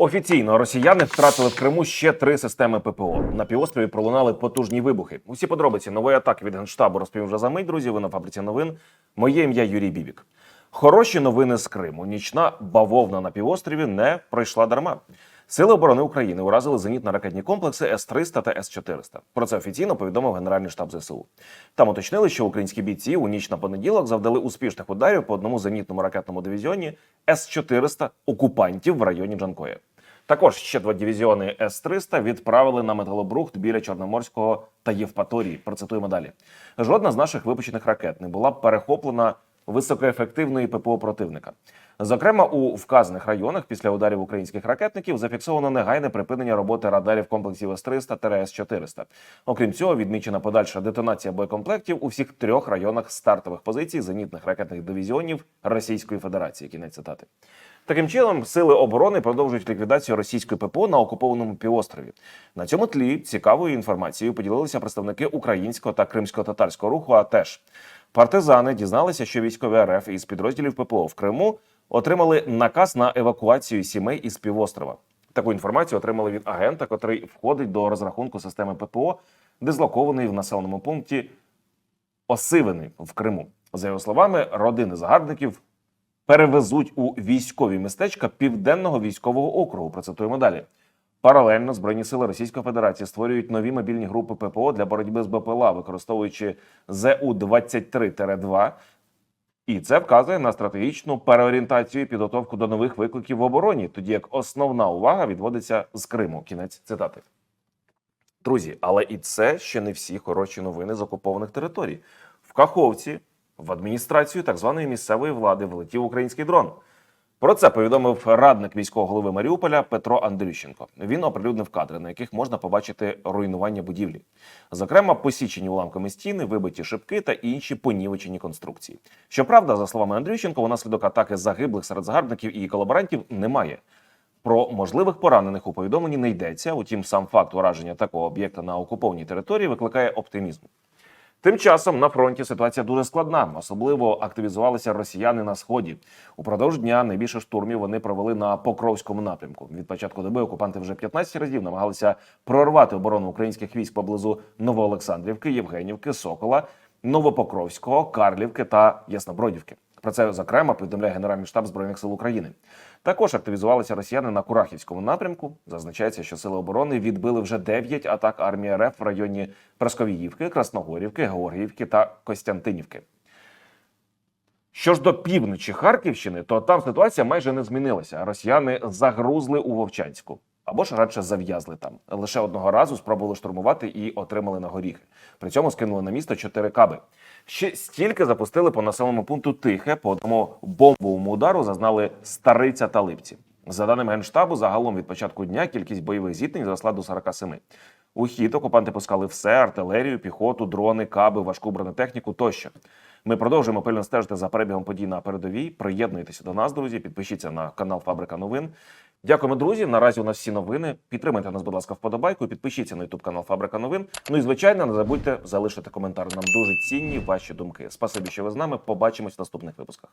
Офіційно росіяни втратили в Криму ще три системи ППО. На півострові пролунали потужні вибухи. Усі подробиці нової атаки від генштабу розповім вже за мить. Друзі, ви на фабриці новин. Моє ім'я Юрій Бібік. Хороші новини з Криму. Нічна бавовна на півострові не пройшла дарма. Сили оборони України уразили зенітно-ракетні комплекси С-300 та С-400. Про це офіційно повідомив Генеральний штаб ЗСУ. Там уточнили, що українські бійці у ніч на понеділок завдали успішних ударів по одному зенітному ракетному дивізіоні С-400 окупантів в районі Джанкоя. Також ще два дивізіони С-300 відправили на металобрухт біля Чорноморського та Євпаторії. Процитуємо далі. Жодна з наших випущених ракет не була перехоплена високоефективної ППО противника. Зокрема, у вказаних районах після ударів українських ракетників зафіксовано негайне припинення роботи радарів комплексів С-300 та С-400. Окрім цього, відмічена подальша детонація боєкомплектів у всіх трьох районах стартових позицій зенітних ракетних дивізіонів Російської Федерації. Кінець цитати. Таким чином, сили оборони продовжують ліквідацію російської ППО на окупованому півострові. На цьому тлі цікавою інформацією поділилися представники українського та кримсько-татарського руху. А теж партизани дізналися, що військові РФ із підрозділів ППО в Криму отримали наказ на евакуацію сімей із півострова. Таку інформацію отримали від агента, котрий входить до розрахунку системи ППО, дислокованої в населеному пункті Осивини в Криму. За його словами, родини загарбників перевезуть у військові містечка південного військового округу. Процитуємо далі. Паралельно збройні сили Російської Федерації створюють нові мобільні групи ППО для боротьби з БПЛА, використовуючи зу 23 2 і це вказує на стратегічну переорієнтацію і підготовку до нових викликів в обороні, тоді як основна увага відводиться з Криму. Кінець цитати. Друзі, але і це ще не всі хороші новини з окупованих територій. В Каховці в адміністрацію так званої місцевої влади влетів український дрон. Про це повідомив радник міського голови Маріуполя Петро Андрющенко. Він оприлюднив кадри, на яких можна побачити руйнування будівлі, зокрема, посічені уламками стіни, вибиті шибки та інші понівечені конструкції. Щоправда, за словами Андрющенко, унаслідок атаки загиблих серед загарбників і колаборантів немає. Про можливих поранених у повідомленні не йдеться. Утім, сам факт ураження такого об'єкта на окупованій території викликає оптимізм. Тим часом на фронті ситуація дуже складна. Особливо активізувалися росіяни на сході. Упродовж дня найбільше штурмів вони провели на Покровському напрямку. Від початку доби окупанти вже 15 разів намагалися прорвати оборону українських військ поблизу Новоолександрівки, Євгенівки, Сокола, Новопокровського, Карлівки та Яснобродівки. Про це зокрема повідомляє Генеральний штаб збройних сил України. Також активізувалися росіяни на Курахівському напрямку. Зазначається, що сили оборони відбили вже 9 атак армії РФ в районі Прасковіївки, Красногорівки, Георгіївки та Костянтинівки. Що ж до півночі Харківщини, то там ситуація майже не змінилася. Росіяни загрузли у Вовчанську. Або ж радше зав'язли там. Лише одного разу спробували штурмувати і отримали на горіхи. При цьому скинули на місто чотири каби. Ще стільки запустили по населеному пункту Тихе. По одному бомбовому удару зазнали стариця та липці. За даними генштабу, загалом від початку дня кількість бойових зіткнень зросла до 47. У хід окупанти пускали все: артилерію, піхоту, дрони, каби, важку бронетехніку тощо. Ми продовжуємо пильно стежити за перебігом подій на передовій. Приєднуйтеся до нас, друзі. Підпишіться на канал Фабрика Новин. Дякуємо, друзі. Наразі у нас всі новини. Підтримайте нас, будь ласка, вподобайку. Підпишіться на YouTube канал Фабрика Новин. Ну і звичайно, не забудьте залишити коментар. Нам дуже цінні ваші думки. Спасибі, що ви з нами. Побачимось в наступних випусках.